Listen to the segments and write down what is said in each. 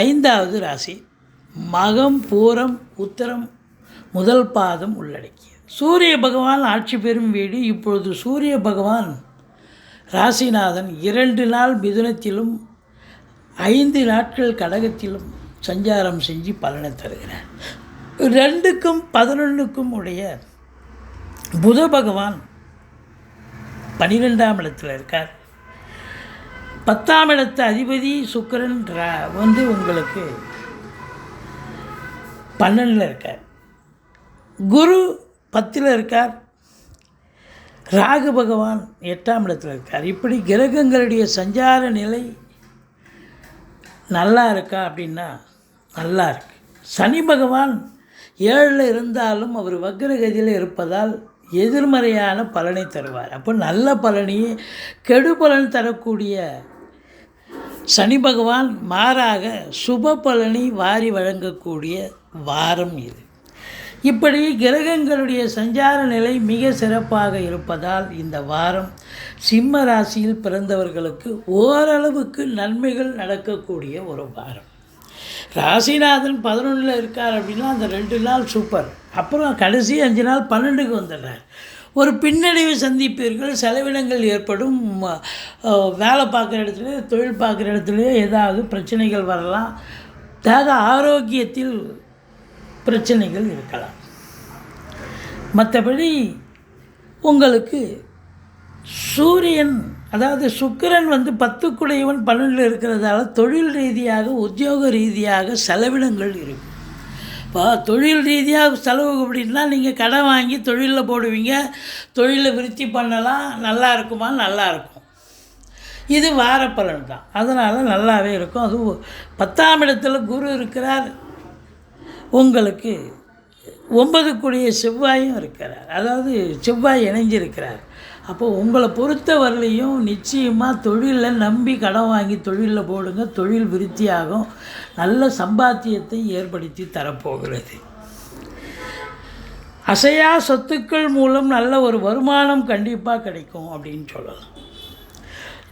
ஐந்தாவது ராசி. மகம் பூரம் உத்தரம் முதல் பாதம் உள்ளடக்கிய சூரிய பகவான் ஆட்சி பெறும் வீடு இப்பொழுது சூரிய பகவான் ராசிநாதன் இரண்டு நாள் மிதுனத்திலும் ஐந்து நாட்கள் கடகத்திலும் சஞ்சாரம் செஞ்சு பலனை தருகிறார். ரெண்டுக்கும் பதினொன்றுக்கும் உடைய புத பகவான் பனிரெண்டாம் இடத்தில் இருக்கார். பத்தாம் இடத்து அதிபதி சுக்கிரன் ரா- வந்து உங்களுக்கு பன்னெண்டில் இருக்கார். குரு பத்தில் இருக்கார். ராகு பகவான் எட்டாம் இடத்துல இருக்கார். இப்படி கிரகங்களுடைய சஞ்சார நிலை நல்லா இருக்கா அப்படின்னா நல்லா இருக்கு. சனி பகவான் ஏழில் இருந்தாலும் அவர் வக்ரகதியில் இருப்பதால் எதிர்மறையான பலனை தருவார். அப்போ நல்ல பலனையே கெடு பலன் தரக்கூடிய சனி பகவான் மாறாக சுப பலனை வாரி வழங்கக்கூடிய வாரம் இது. இப்படி கிரகங்களுடைய சஞ்சார நிலை மிக சிறப்பாக இருப்பதால் இந்த வாரம் சிம்ம ராசியில் பிறந்தவர்களுக்கு ஓரளவுக்கு நன்மைகள் நடக்கக்கூடிய ஒரு வாரம். ராசிநாதன் பதினொன்றில் இருக்கார் அப்படின்னா அந்த ரெண்டு நாள் சூப்பர் அப்புறம் கடைசி அஞ்சு நாள் பன்னெண்டுக்கு வந்துடுறார். ஒரு பின்னடைவு சந்திப்பீர்கள் செலவினங்கள் ஏற்படும் வேலை பார்க்குற இடத்துல தொழில் பார்க்குற இடத்துல ஏதாவது பிரச்சனைகள் வரலாம். தேக ஆரோக்கியத்தில் பிரச்சனைகள் இருக்கலாம். மற்றபடி உங்களுக்கு சூரியன் அதாவது சுக்கிரன் வந்து பத்துக்குடையவன் பன்னெண்டில் இருக்கிறதால தொழில் ரீதியாக உத்தியோக ரீதியாக செலவினங்கள் இருக்கும். இப்போ தொழில் ரீதியாக செலவு அப்படின்னா நீங்கள் கடன் வாங்கி தொழிலில் போடுவீங்க. தொழிலை விருத்தி பண்ணலாம். நல்லா இருக்குமா? நல்லா இருக்கும். இது வார பலன் தான். அதனால் நல்லாவே இருக்கும். அதுவும் பத்தாம் இடத்துல குரு இருக்கிறார். உங்களுக்கு ஒன்பதுக்குரிய செவ்வாயும் இருக்கிறார். அதாவது செவ்வாய் இணைஞ்சிருக்கிறார். அப்போ உங்களை பொறுத்த வரலையும் நிச்சயமாக தொழிலில் நம்பி கடன் வாங்கி தொழிலில் போடுங்க. தொழில் விருத்தியாகும். நல்ல சம்பாத்தியத்தை ஏற்படுத்தி தரப்போகிறது. அசையா சொத்துக்கள் மூலம் நல்ல ஒரு வருமானம் கண்டிப்பாக கிடைக்கும் அப்படின்னு சொல்லலாம்.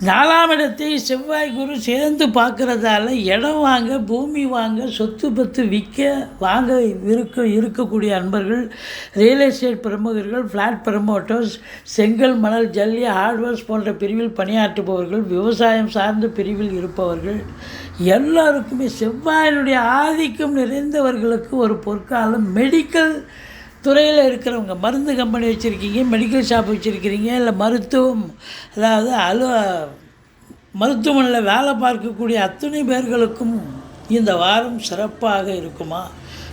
நாலாம் இடத்தை செவ்வாய் குரு சேர்ந்து பார்க்குறதால இடம் வாங்க பூமி வாங்க சொத்து பத்து விற்க வாங்க இருக்க இருக்கக்கூடிய அன்பர்கள் ரியல் எஸ்டேட் பிரமுகர்கள் ஃப்ளாட் ப்ரமோட்டர்ஸ் செங்கல் மணல் ஜல்லி ஹார்ட்வேர்ஸ் போன்ற பிரிவில் பணியாற்றுபவர்கள் விவசாயம் சார்ந்த பிரிவில் இருப்பவர்கள் எல்லாருக்குமே செவ்வாயினுடைய ஆதிக்கம் நிறைந்தவர்களுக்கு ஒரு பொற்காலம் மெடிக்கல் துறையில் இருக்கிறவங்க மருந்து கம்பெனி வச்சுருக்கீங்க மெடிக்கல் ஷாப் வச்சுருக்கிறீங்க இல்லை மருத்துவம் அதாவது அலு மருத்துவமனையில் வேலை பார்க்கக்கூடிய அத்தனை பேர்களுக்கும் இந்த வாரம் சிறப்பாக இருக்குமா?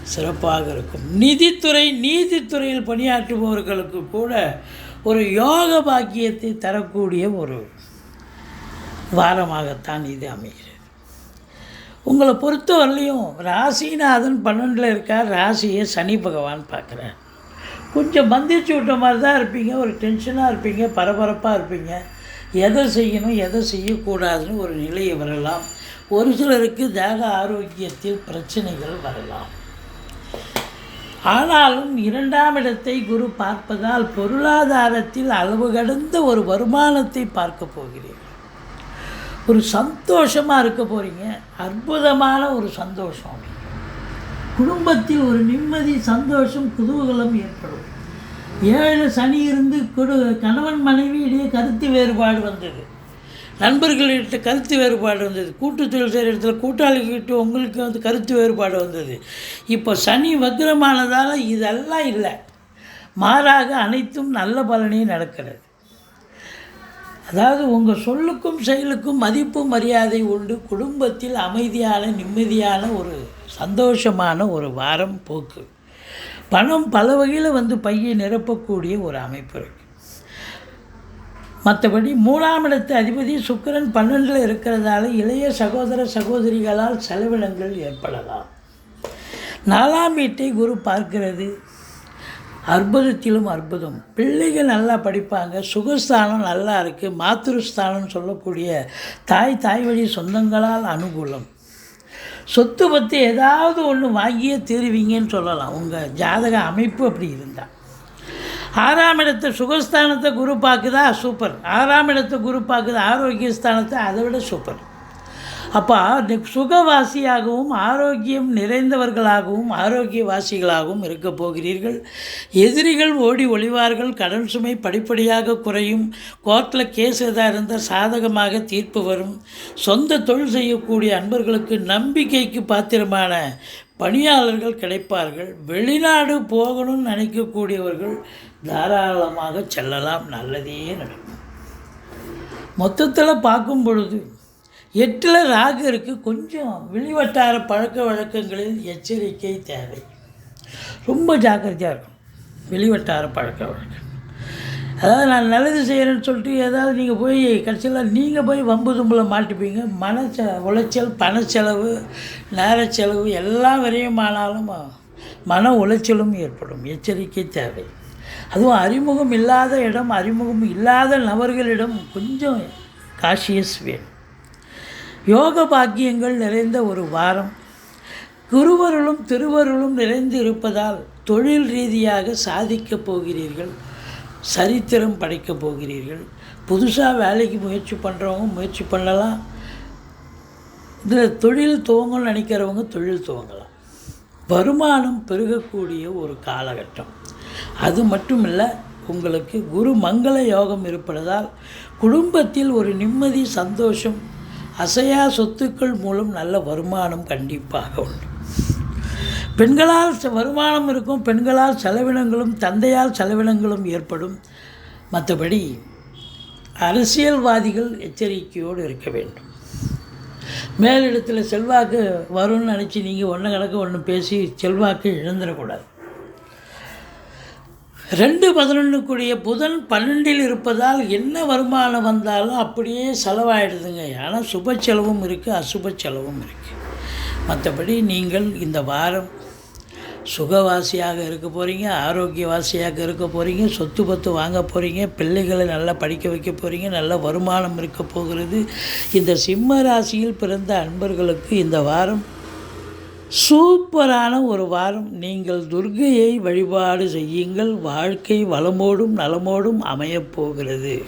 சிறப்பாக இருக்கும். நிதித்துறை நீதித்துறையில் பணியாற்றுபவர்களுக்கு கூட ஒரு யோக பாக்கியத்தை தரக்கூடிய ஒரு வாரமாகத்தான் இது அமைகிறது உங்களை பொறுத்தவரையிலையும் ராசிநாதன் பன்னெண்டில் இருக்கார் ராசியை சனி பகவான் பார்க்குறார். கொஞ்சம் மந்திச்சு விட்ட மாதிரி தான் இருப்பீங்க ஒரு டென்ஷனாக இருப்பீங்க பரபரப்பாக இருப்பீங்க. எதை செய்யணும் எதை செய்யக்கூடாதுன்னு ஒரு நிலையை வரலாம். ஒரு சிலருக்கு தேக ஆரோக்கியத்தில் பிரச்சனைகள் வரலாம். ஆனாலும் இரண்டாம் இடத்தை குரு பார்ப்பதால் பொருளாதாரத்தில் அளவு கடந்த ஒரு வருமானத்தை பார்க்க போகிறீர்கள். ஒரு சந்தோஷமாக இருக்க போகிறீங்க அற்புதமான ஒரு சந்தோஷம் குடும்பத்தில் ஒரு நிம்மதி சந்தோஷம் குதூகலம் ஏற்படும். ஏழு சனி இருந்து குடு கணவன் மனைவியிடையே கருத்து வேறுபாடு வந்தது. நண்பர்கள்கிட்ட கருத்து வேறுபாடு வந்தது. கூட்டு தொழில் செய்கிற இடத்துல கூட்டாளிகிட்ட உங்களுக்கு வந்து கருத்து வேறுபாடு வந்தது. இப்போ சனி வக்ரமானதால் இதெல்லாம் இல்லை. மாறாக அனைத்தும் நல்ல பலனே நடக்கிறது. அதாவது உங்கள் சொல்லுக்கும் செயலுக்கும் மதிப்பு மரியாதை உண்டு. குடும்பத்தில் அமைதியான நிம்மதியான ஒரு சந்தோஷமான ஒரு வாரம் போக்கு. பணம் பல வகையில் வந்து பையை நிரப்பக்கூடிய ஒரு அமைப்பு இருக்குது மற்றபடி மூணாம் இடத்து அதிபதி சுக்கிரன் பன்னெண்டில் இருக்கிறதால இளைய சகோதர சகோதரிகளால் செலவினங்கள் ஏற்படலாம். நாலாம் வீட்டை குரு பார்க்கிறது. அற்புதத்திலும் அற்புதம். பிள்ளைகள் நல்லா படிப்பாங்க சுகஸ்தானம் நல்லா இருக்குது மாத்திருஸ்தானம் சொல்லக்கூடிய தாய் தாய் வழி சொந்தங்களால் அனுகூலம். சொத்து பற்றி ஏதாவது ஒன்று வாங்கியே தீருவீங்கன்னு சொல்லலாம். உங்கள் ஜாதக அமைப்பு அப்படி இருந்தால் ஆறாம் இடத்தை சுகஸ்தானத்தை குரு பார்க்குதா? சூப்பர். ஆறாம் இடத்தை குரு பார்க்குது ஆரோக்கிய ஸ்தானத்தை அதை விட சூப்பர். அப்போ சுகவாசியாகவும் ஆரோக்கியம் நிறைந்தவர்களாகவும் ஆரோக்கியவாசிகளாகவும் இருக்க போகிறீர்கள். எதிரிகள் ஓடி ஒளிவார்கள் கடன் சுமை படிப்படியாக குறையும் கோர்ட்டில் கேஸ் எதாக இருந்தால் சாதகமாக தீர்ப்பு வரும். சொந்த தொழில் செய்யக்கூடிய அன்பர்களுக்கு நம்பிக்கைக்கு பாத்திரமான பணியாளர்கள் கிடைப்பார்கள். வெளிநாடு போகணும்னு நினைக்கக்கூடியவர்கள் தாராளமாக செல்லலாம். நல்லதே நடக்கும். மொத்தத்தில் பார்க்கும் பொழுது எட்டில் ராகு இருக்குது கொஞ்சம் வெளிவட்டார பழக்க வழக்கங்களில் எச்சரிக்கை தேவை. ரொம்ப ஜாக்கிரதையாக இருக்கும் வெளிவட்டார பழக்க வழக்கம் அதாவது நான் நல்லது செய்கிறேன்னு சொல்லிட்டு ஏதாவது நீங்கள் போய் கடைசியில் நீங்கள் போய் வம்பு தும்பில் மாட்டிப்பீங்க. மன உளைச்சல் பண செலவு நேர செலவு எல்லாம் ஆனாலும் மன உளைச்சலும் ஏற்படும். எச்சரிக்கை தேவை. அதுவும் அறிமுகம் இல்லாத இடம் அறிமுகம் இல்லாத நபர்களிடம் கொஞ்சம் காஷியஸ் வேணும். யோக பாக்கியங்கள் நிறைந்த ஒரு வாரம். குருவருளும் திருவருளும் நிறைந்து இருப்பதால் தொழில் ரீதியாக சாதிக்கப் போகிறீர்கள். சரித்திரம் படைக்கப் போகிறீர்கள். புதுசாக வேலைக்கு முயற்சி பண்ணுறவங்க முயற்சி பண்ணலாம். இதில் தொழில் துவங்கணும்னு நினைக்கிறவங்க தொழில் துவங்கலாம். வருமானம் பெருகக்கூடிய ஒரு காலகட்டம். அது மட்டும் இல்லை உங்களுக்கு குரு மங்கள யோகம் இருப்பதால் குடும்பத்தில் ஒரு நிம்மதி சந்தோஷம் அசையா சொத்துக்கள் மூலம் நல்ல வருமானம் கண்டிப்பாக உண்டு. பெண்களால் வருமானம் இருக்கும் பெண்களால் செலவினங்களும் தந்தையால் செலவினங்களும் ஏற்படும். மற்றபடி அரசியல்வாதிகள் எச்சரிக்கையோடு இருக்க வேண்டும். மேலிடத்தில் செல்வாக்கு வரும்னு நினச்சி நீங்கள் ஒன்று கணக்கு ஒன்று பேசி செல்வாக்கு இழந்துடக்கூடாது. ரெண்டு பதினொன்றுக்குரிய புதன் பன்னெண்டில் இருப்பதால் என்ன வருமானம் வந்தாலும் அப்படியே செலவாயிடுதுங்க. ஆனால் சுப செலவும் இருக்குது அசுப செலவும் இருக்குது மற்றபடி நீங்கள் இந்த வாரம் சுகவாசியாக இருக்க போகிறீங்க ஆரோக்கியவாசியாக இருக்க போகிறீங்க சொத்து பத்து வாங்க போகிறீங்க பிள்ளைகளை நல்லா படிக்க வைக்க போகிறீங்க நல்ல வருமானம் இருக்க போகிறது. இந்த சிம்ம ராசியில் பிறந்த அன்பர்களுக்கு இந்த வாரம் சூப்பரான ஒரு வாரம். நீங்கள் துர்கையை வழிபாடு செய்யுங்கள். வாழ்க்கை வளமோடும் நலமோடும் அமையப் போகிறது.